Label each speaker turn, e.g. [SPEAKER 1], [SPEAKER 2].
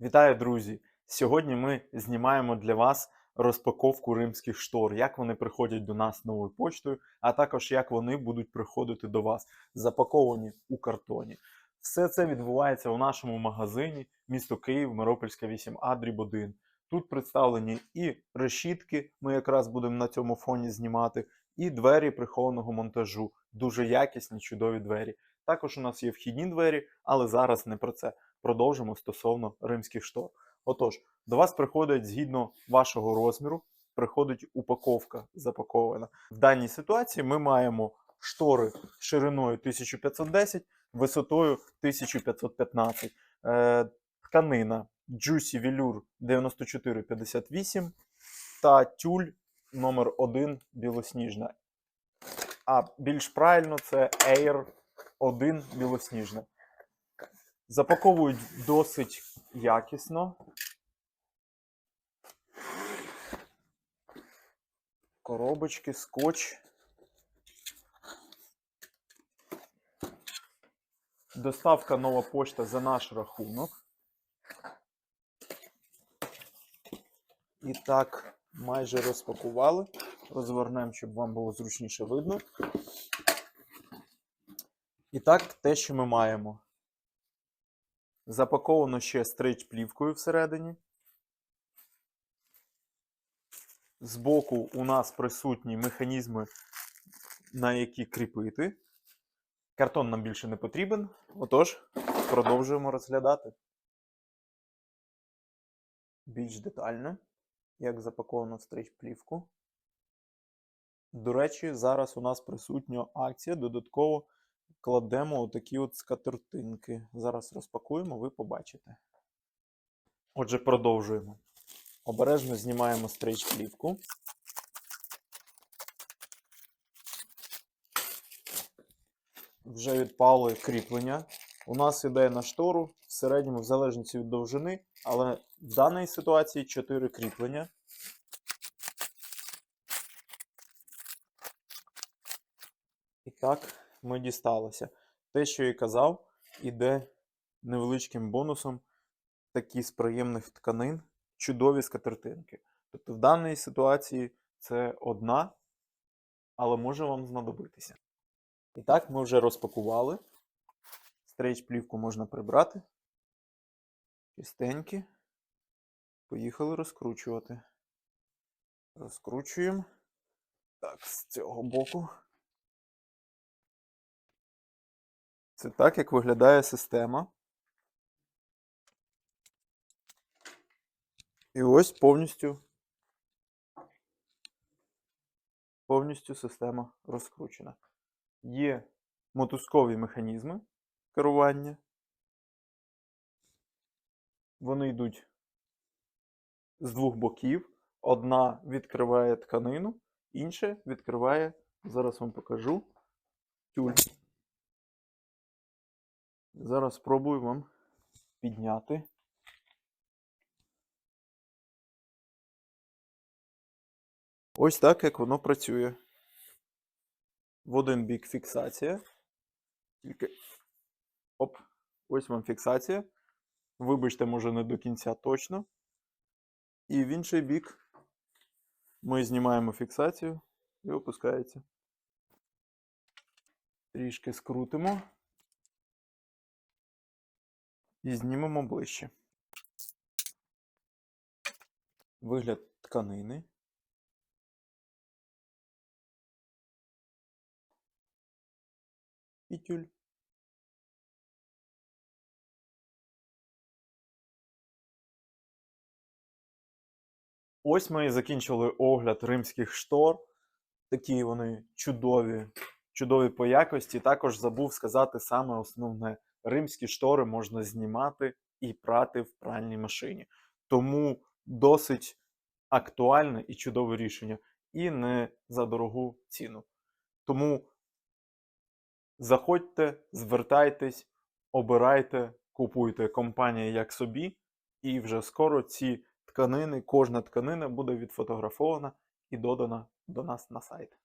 [SPEAKER 1] Вітаю, друзі! Сьогодні ми знімаємо для вас розпаковку римських штор, як вони приходять до нас новою почтою, а також як вони будуть приходити до вас, запаковані у картоні. Все це відбувається у нашому магазині місто Київ, Миропольська 8А, дріб 1. Тут представлені і решітки, ми якраз будемо на цьому фоні знімати, і двері прихованого монтажу. Дуже якісні, чудові двері. Також у нас є вхідні двері, але зараз не про це продовжимо стосовно римських штор. Отож, до вас приходить згідно вашого розміру, приходить упаковка запакована. В даній ситуації ми маємо штори шириною 1510, висотою 1515. Е, тканина Juicy Velour 9458 та тюль номер 1 білосніжна. А більш правильно це Air 1 білосніжна. Запаковують досить якісно. Коробочки, скотч. Доставка нова почта за наш рахунок. І так, майже розпакували. Розвернемо, щоб вам було зручніше видно. І так, те, що ми маємо. Запаковано ще стрейч плівкою всередині. Збоку у нас присутні механізми, на які кріпити. Картон нам більше не потрібен. Отож, продовжуємо розглядати більш детально, як запаковано в стрейч плівку. До речі, зараз у нас присутня акція додатково кладемо отакі от скатертинки. Зараз розпакуємо, ви побачите. Отже, продовжуємо. Обережно знімаємо стрейч плівку. Вже відпали кріплення. У нас іде на штору в середньому, в залежності від довжини, але в даній ситуації 4 кріплення. І так, ми дісталися. Те, що я казав, іде невеличким бонусом такі з приємних тканин, чудові скатертинки. Тобто в даній ситуації це одна, але може вам знадобитися. І так, ми вже розпакували. Стрейч плівку можна прибрати. Чистенькі. Поїхали розкручувати. Розкручуємо. Так, з цього боку. Це так, як виглядає система. І ось повністю повністю система розкручена. Є мотузкові механізми керування. Вони йдуть з двох боків. Одна відкриває тканину, інша відкриває, зараз вам покажу, тюль. Зараз спробую вам підняти. Ось так, як воно працює. В один бік фіксація. Тільки. Оп, ось вам фіксація. Вибачте, може, не до кінця точно. І в інший бік ми знімаємо фіксацію і опускається. Трішки скрутимо. І знімемо ближче. Вигляд тканини. І тюль. Ось ми і закінчили огляд римських штор. Такі вони чудові, чудові по якості. Також забув сказати саме основне римські штори можна знімати і прати в пральній машині. Тому досить актуальне і чудове рішення, і не за дорогу ціну. Тому заходьте, звертайтесь, обирайте, купуйте компанія як собі, і вже скоро ці тканини, кожна тканина буде відфотографована і додана до нас на сайт.